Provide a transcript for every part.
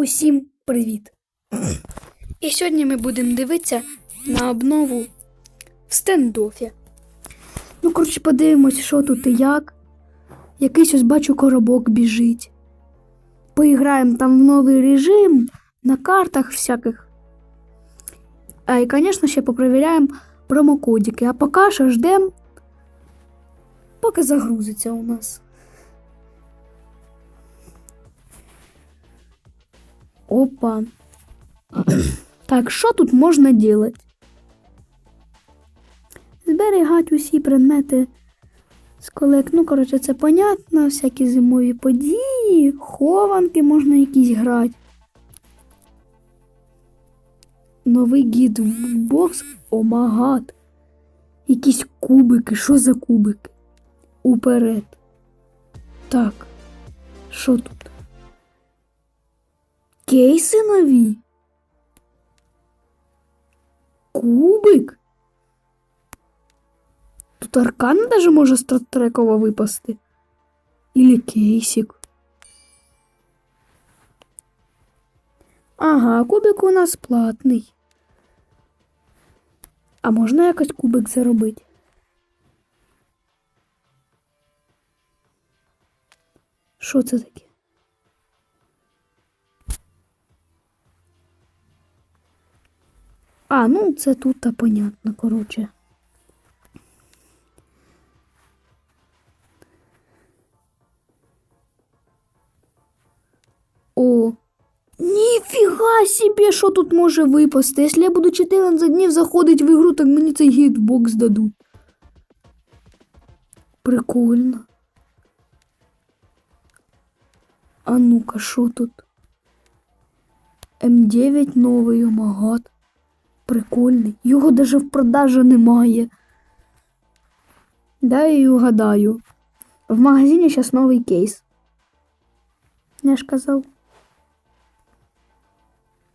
Усім привіт! І сьогодні ми будемо дивитися на обнову в стендофі. Ну, коротше, подивимось, що тут і як. Якийсь ось бачу коробок біжить. Поіграємо там в новий режим, на картах всяких. А і, звісно, ще попровіряємо промокодики. А поки що ждемо, поки загрузиться у нас. Опа. Так, що тут можна делать? Зберігати усі предмети з колек. Ну, коротше, це понятно, всякі зимові події, хованки можна якісь грати. Новий гід бокс. Омагат. Якісь кубики. Що за кубики? Уперед. Так. Що тут? Кейси нові. Кубик. Тут аркан даже може стратреково випасти. Или кейсик. Ага, кубик у нас платний. А можна якось кубик заробити? Що це таке? А, ну це тут та понятно, коротше. О, ніфіга собі, що тут може випасти. Якщо я буду 14 днів заходити в ігру, так мені цей гітбокс дадуть. Прикольно. А ну-ка, що тут? М9 новий, омагат. Прикольний. Його даже в продажі немає. Дай я угадаю. В магазині зараз новий кейс. Я ж казав.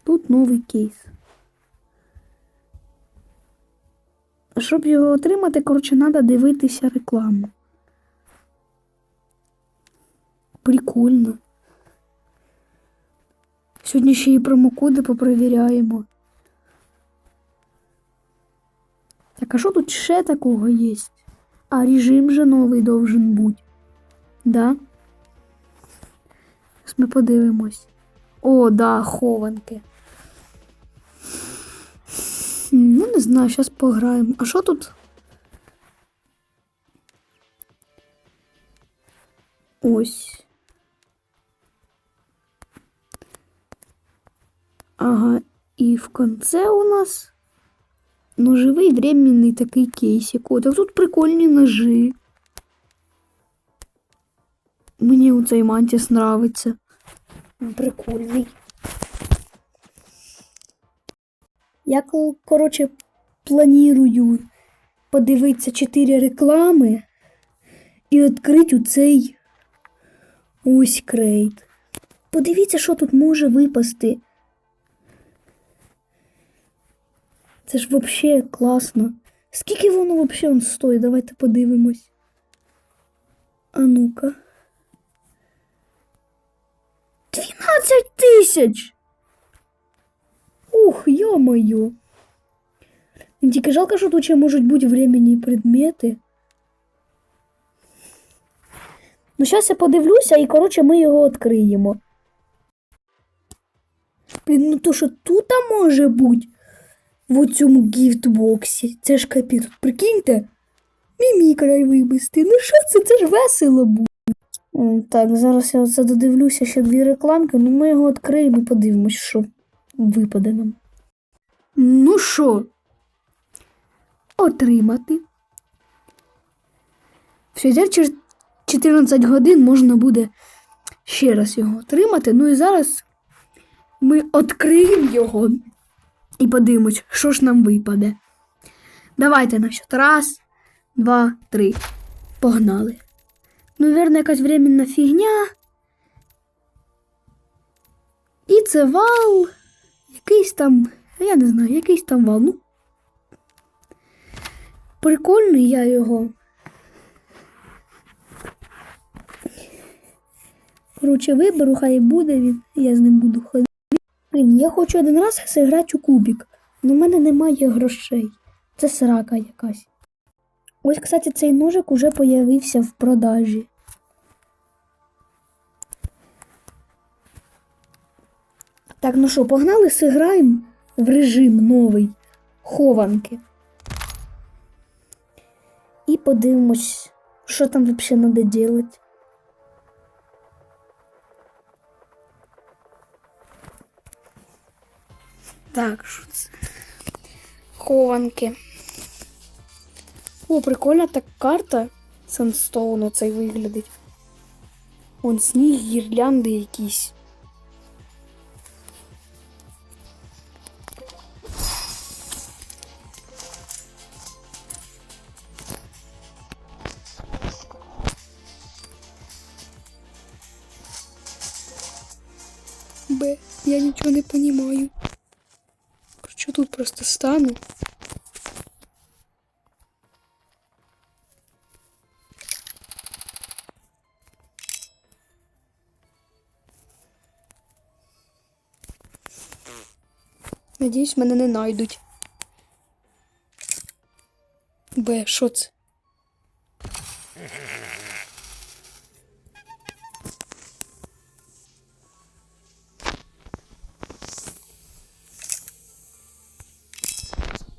Тут новий кейс. Щоб його отримати, коротше, треба дивитися рекламу. Прикольно. Сьогодні ще і промокоди попровіряємо. Так, а що тут ще такого є? А режим же новий должен бути. Да? Зараз ми подивимось. О, да, хованки. Ну, не знаю, зараз пограємо. А що тут? Ось. Ага, і в конце у нас ножовий временний такий кейсик. О, так тут прикольні ножи. Мені цей мантіс нравиться. Прикольний. Я, коротше, планую подивитися 4 реклами і відкрити цей ось крейт. Подивіться, що тут може випасти. Це ж вообще класно. Скільки воно вообще он стоїть? Давайте подивимось. А ну-ка. 12 тисяч! Ух, ё-моё. Тільки жалко, що тут ще можуть бути временні предмети. Ну, зараз я подивлюся і, коротше, ми його відкриємо. Блін, ну то, що тут може бути в цьому гіфтбоксі. Це ж капіт. Прикиньте. Мімікрай вибисти. Ну що це? Це ж весело буде. Так, зараз я оце додивлюся ще дві рекламки, ну ми його відкриємо і подивимось, що випаде нам. Ну що? Отримати. Все, йде через 14 годин можна буде ще раз його отримати. Ну і зараз ми відкриємо його і подивимось, що ж нам випаде. Давайте на счет. Раз, два, три. Погнали. Ну, вірно, якась временна фігня. І це вал. Якийсь там, я не знаю, якийсь там вал. Ну, прикольний я його. Коротше, виберу, хай буде він, я з ним буду ходити. Блін, я хочу один раз зіграти у кубік, але в мене немає грошей. Це срака якась. Ось, кстати, цей ножик уже появився в продажі. Так, ну що, погнали, зіграємо в режим новий хованки. І подивимось, що там взагалі треба робити. Так, що? Хованки. О, прикольна так карта Санстоуну цей виглядить. Вон сніг, гірлянди якісь. Б, я нічого не понимаю. Просто стану? Надіюсь, мене не знайдуть. Б, що це?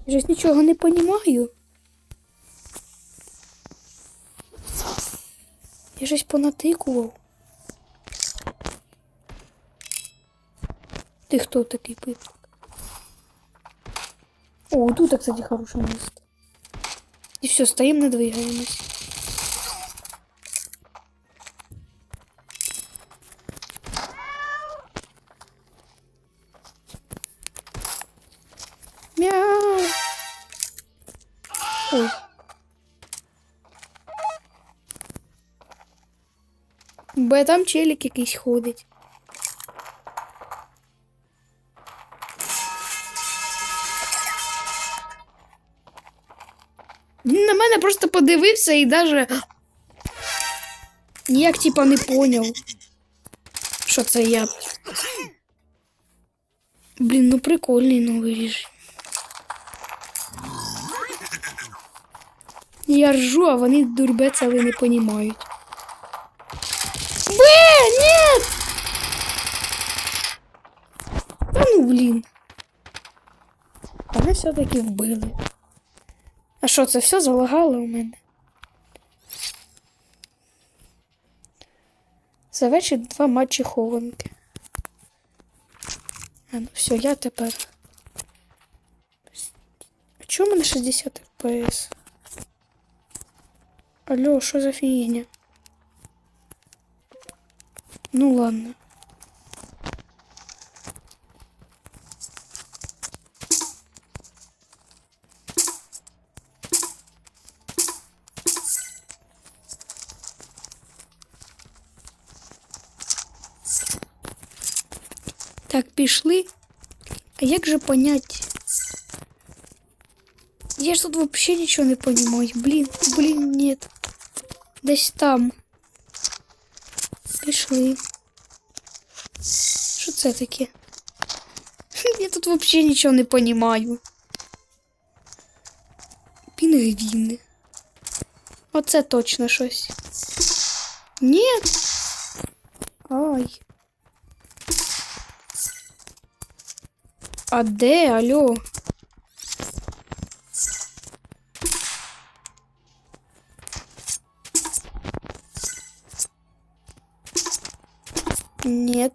Я ж нічого не понімаю. Я щось понатикував. Ти хто такий питок? О, тут, кстати, хорошее место. И все, стоим, надвигаемся. Мяу. Б, там челік якийсь ходить. Він на мене просто подивився і даже ніяк типа не поняв, що це я. Блін, ну прикольний новий режим. Я ржу, а вони дурбець, але не понімають. Б, ні! Та ну блін. Мене все-таки вбили. А що, це все залагало у мене? За два матчі хованки. А ну все, я тепер. А чому у мене 60 FPS? Алло, що за фігня? Ну ладно. Так, пішли. А як же понять? Я ж тут вообще нічого не понимаю. Блін, блін, нет. Десь там. Пішли. Що це таке? Я тут вообще нічого не понимаю. Пінгвіни. Оце точно щось. Ні. Ай. А де, алло? Нет.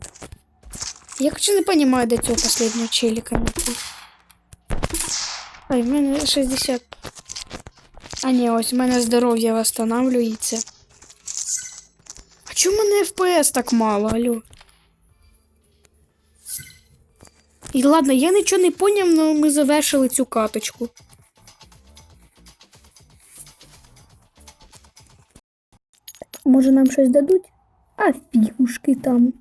Я хочу не понимаю до цього последнього челика. найти. Ай, в мене 60. А ні, ось в мене здоров'я восстанавливається. А чому в мене FPS так мало, алло? І ладно, я нічого не поняв, але ми завершили цю каточку. Може нам щось дадуть? А фігушки там.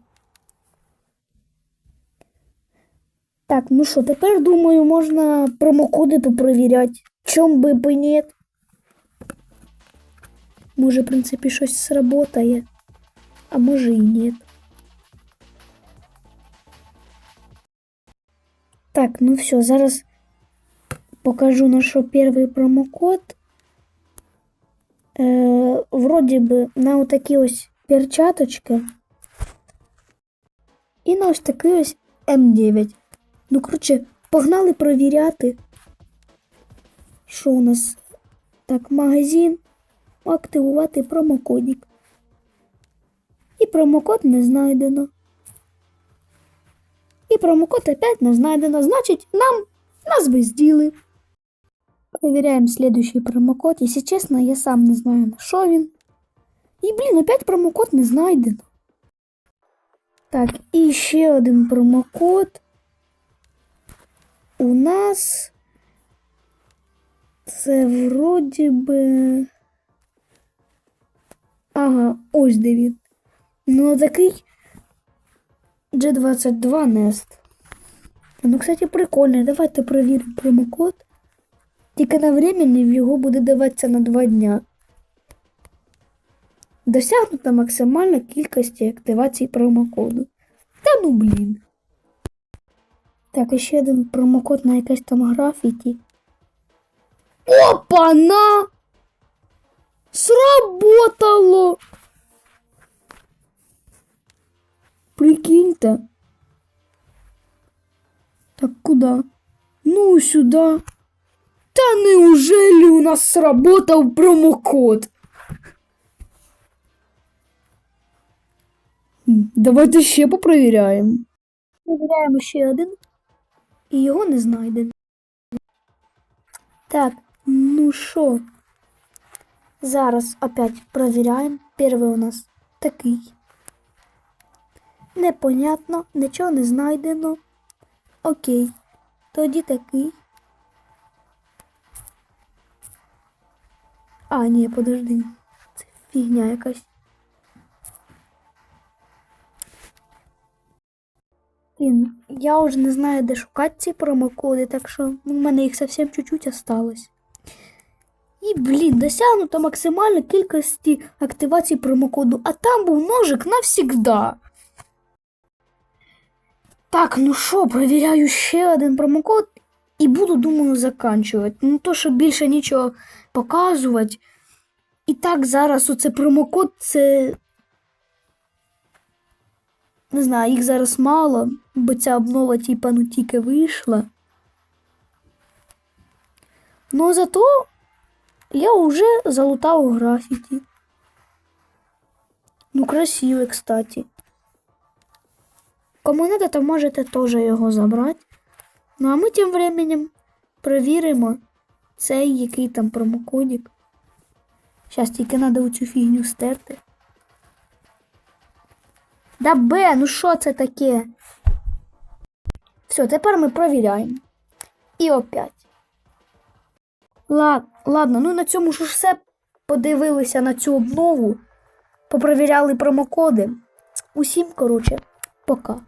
Так, ну що, тепер думаю, можна промокоди попровіряти. Чом би б ні. Може, в принципі, щось сработає, а може і ні. Так, ну все, зараз покажу наш перший промокод. Е, вроді би на отакі ось перчаточки. І на ось такий ось М9. Ну, коротше, погнали провіряти. Що у нас? Так, магазин. Активувати промокодик. І промокод не знайдено. І промокод опять не знайдено. Значить, нам нас визділи. Проверяем следующий промокод. Если честно, я сам не знаю, на що він. І, блін, опять промокод не знайдено. Так, і ще один промокод. У нас це вроді би. Ага, ось де він. Ну, такий G22 Nest. Ну, кстати, прикольно. Давайте перевіримо промокод. Тільки на времени його буде даватися на 2 дня. Досягнута максимальна кількість активацій промокоду. Та ну блін. Так, і ще один промокод на якесь там графіті. Опа-на! Сработало! Прикиньте. Так куда? Ну, сюда. Та неужели у нас сработав промокод? Хм, Давайте ще попровіряємо. Провіряємо ще один. І його не знайдено. Так, ну що? Зараз опять провіряємо. Перший у нас такий. Непонятно, нічого не знайдено. Окей. Тоді такий. А, ні, подожди. Це фігня якась. Я вже не знаю, де шукати ці промокоди, так що ну, в мене їх зовсім чуть-чуть осталось. І, блін, досягнуто максимальна кількості активацій промокоду, а там був ножик навсігда. Так, ну що, провіряю ще один промокод і буду, думаю, заканчувати. Ну, то, щоб більше нічого показувати. І так, зараз оце промокод, це. Не знаю, їх зараз мало, бо ця обнова, типа, ну тільки вийшла. Ну, зато я вже залутав графіті. Ну, красиве, кстати. Кому надо, то можете теж його забрати. Ну, а ми тим временем перевіримо цей який там промокодик. Зараз тільки треба цю фігню стерти. Да Б, ну що це таке? Все, тепер ми провіряємо. І опять. Лад, ладно, ну на цьому ж все подивилися на цю обнову. Попровіряли промокоди. Усім, коротше, пока.